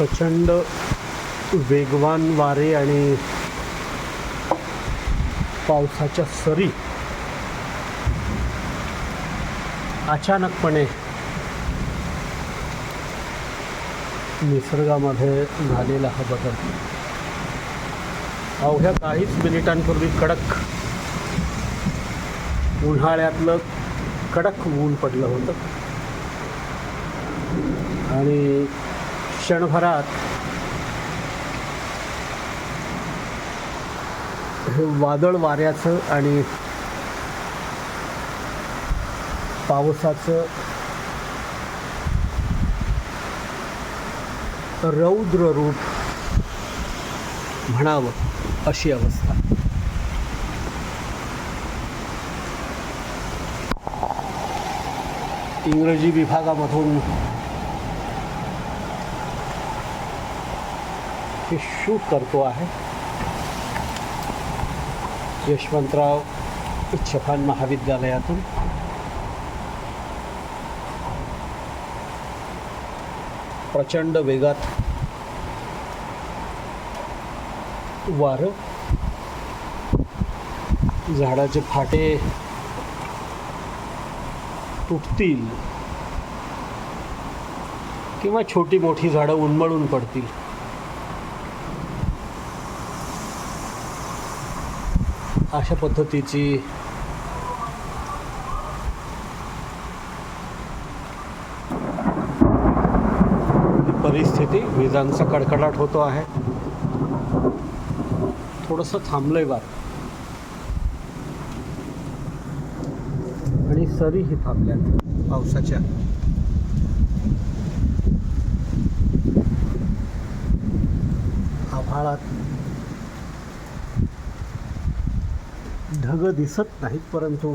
प्रचंड वेगवान वारे आणि पावसाच्या सरी अचानकपणे निसर्गामध्ये झालेला हा बदल. अवघ्या काहीच मिनिटांपूर्वी कडक उन्हाळ्यातलं कडक ऊन पडलं होतं. आणि क्षणभरात हे वादळ वाऱ्याचं आणि पावसाचं रौद्र रूप म्हणावं अशी अवस्था. इंग्रजी विभागामधून हे शूट करतो आहे. यशवंतराव छफान महाविद्यालयातून. प्रचंड वेगात वारं. झाडाचे फाटे तुटतील. किंवा छोटी मोठी झाडं उन्मळून पडतील. अशा पद्धतीची परिस्थिती. विजांचा कडकडाट होतो आहे. थोडंसं थांबलंय वार. आणि सरीही थांबल्यात पावसाच्या. आभाळात ढग दिसत नाहीत परंतु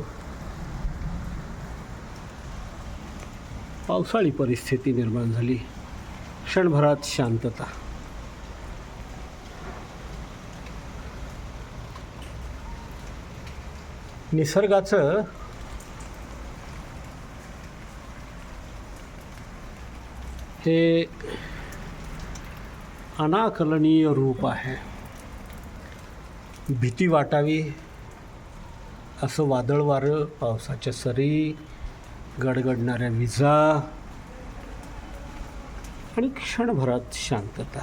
पावसाळी परिस्थिती निर्माण झाली. क्षणभरात शांतता. निसर्गाचं हे अनाकलनीय रूप आहे. भीती वाटावी असं वादळ वारं पावसाच्या सरी गडगडणाऱ्या विजा आणि क्षणभरात शांतता.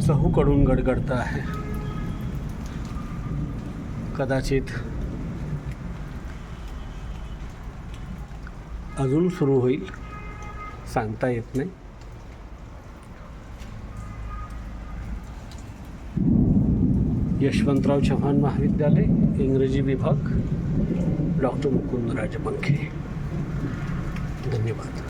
चहूकडून गडगडता आहे. कदाचित अजून सुरू होईल सांगता येत नाही. यशवंतराव चव्हाण महाविद्यालय इंग्रजी विभाग डॉक्टर मुकुंद राजपंखे धन्यवाद.